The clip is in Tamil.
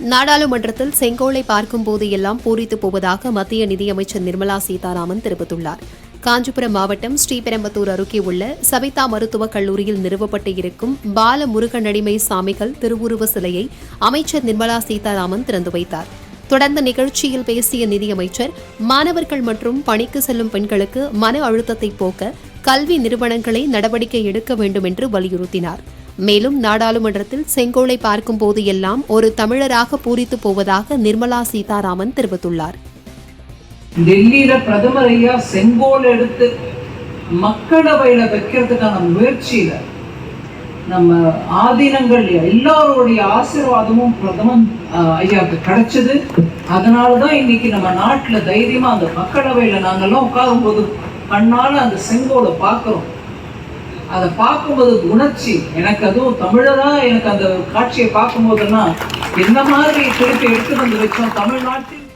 நாடாளுமன்றத்தில் செங்கோலை பார்க்கும்போது எல்லாம் பூரித்து போவதாக மத்திய நிதியமைச்சர் நிர்மலா சீதாராமன் தெரிவித்துள்ளார். காஞ்சிபுரம் மாவட்டம் ஸ்ரீபெரும்பத்தூர் அருகே உள்ள சவிதா மருத்துவக் கல்லூரியில் நிறுவப்பட்டு இருக்கும் பால முருகனடிமை சாமிகள் திருவுருவ சிலையை அமைச்சர் நிர்மலா சீதாராமன் திறந்து வைத்தார். தொடர்ந்த நிகழ்ச்சியில் பேசிய நிதியமைச்சர் மாணவர்கள் மற்றும் பணிக்கு செல்லும் பெண்களுக்கு மன அழுத்தத்தை போக்க கல்வி நிறுவனங்களை நடவடிக்கை எடுக்க வேண்டும் என்று வலியுறுத்தினார். மேலும் நாடாளுமன்றத்தில் செங்கோலை பார்க்கும் போது எல்லாம் ஒரு தமிழராக பூரித்து போவதாக நிர்மலா சீதாராமன் தெரிவித்துள்ளார். டெல்லியில பிரதமர் ஐயா செங்கோல் எடுத்து மக்களவையில வைக்கிறதுக்கான முயற்சியில நம்ம ஆதீனங்கள் எல்லாருடைய ஆசீர்வாதமும் பிரதமன் ஐயாவுக்கு கிடைச்சது. அதனாலதான் இன்னைக்கு நம்ம நாட்டுல தைரியமா அந்த மக்களவையில நாங்கெல்லாம் உட்காரும் போது கண்ணால அந்த செங்கோலை பார்க்கிறோம். அதை பார்க்கும்போது உணர்ச்சி. எனக்கு அதுவும் தமிழரா எனக்கு அந்த காட்சியை பார்க்கும்போதெல்லாம் என்ன மாதிரி திருப்பி எடுத்து வந்து வச்சோம் தமிழ்நாட்டில்?